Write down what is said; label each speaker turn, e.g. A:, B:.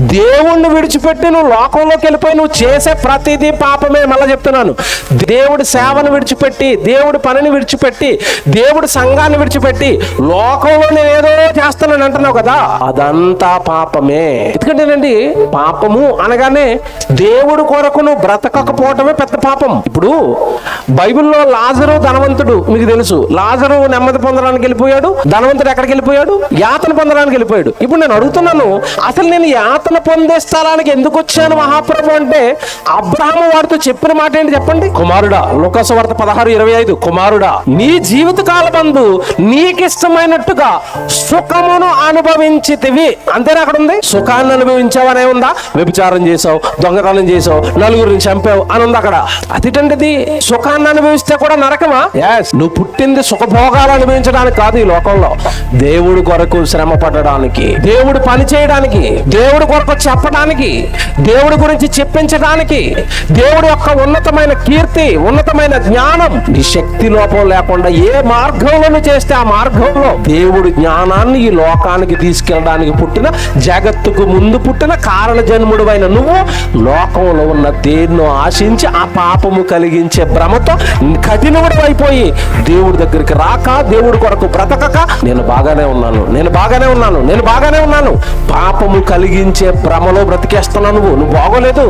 A: దేవుణ్ణి విడిచిపెట్టి నువ్వు లోకంలోకి వెళ్ళిపోయి నువ్వు చేసే ప్రతిదీ పాపమే మళ్ళీ చెప్తున్నాను. దేవుడి సేవను విడిచిపెట్టి దేవుడి పనిని విడిచిపెట్టి దేవుడి సంఘాన్ని విడిచిపెట్టి లోకంలో నేను ఏదో అని అంటున్నావు కదా? అదంతా పాపమే. ఎందుకంటేనండి పాపము అనగానే దేవుడు కొరకు బ్రతకకపోవటమే పెద్ద పాపం. ఇప్పుడు బైబిల్లో లాజరు ధనవంతుడు మీకు తెలుసు. లాజరు నెమ్మది పొందడానికి వెళ్ళిపోయాడు ధనవంతుడు ఎక్కడికి వెళ్ళిపోయాడు? యాతన పొందడానికి వెళ్ళిపోయాడు. ఇప్పుడు నేను అడుగుతున్నాను అసలు నేను యాతన పొందే స్థలానికి ఎందుకు వచ్చాను మహాప్రభు అంటే అబ్రహం వారితో చెప్పిన మాట ఏంటి చెప్పండి? కుమారుడా లోకస వార్త పదహారు ఇరవై ఐదు. కుమారుడా నీ జీవిత కాలమందు నీకిష్టమైనట్టుగా సుఖమును అనుభవించితివి. అంతేనా అక్కడ ఉంది సుఖాన్ని అనుభవించావనే ఉందా? వ్యభిచారం చేసావు దొంగతనం చేసావు నలుగురిని చంపావు అని ఉంది అక్కడ. అతిటంటిది సుఖాన్ని అనుభవిస్తే కూడా నరకమా? ఎస్ నువ్వు పుట్టింది సుఖభోగాలు అనుభవించడానికి కాదు ఈ లోకంలో. దేవుడి కొరకు శ్రమ పడడానికి దేవుడు పని చేయడానికి దేవుడి కొరకు చెప్పడానికి దేవుడి గురించి చెప్పించడానికి దేవుడి యొక్క ఉన్నతమైన కీర్తి ఉన్నతమైన జ్ఞానం నీ శక్తి లోపం లేకుండా ఏ మార్గంలో చేస్తే ఆ మార్గంలో దేవుడి జ్ఞానాన్ని ఈ లోకానికి తీసుకెళ్ళడానికి పుట్టిన జగత్తుకు ముందు పుట్టిన కారణ జన్ముడు అయిన నువ్వు లోకంలో ఉన్న దేన్నో ఆశించి ఆ పాపము కలిగించే భ్రమతో కఠినముడు అయిపోయి దేవుడి దగ్గరికి రాక దేవుడి కొరకు బ్రతకక నేను బాగానే ఉన్నాను నేను బాగానే ఉన్నాను నేను బాగానే ఉన్నాను. పాపము కలిగించే భ్రమలో బ్రతికేస్తున్నావు నువ్వు నువ్వు బాగోలేదు.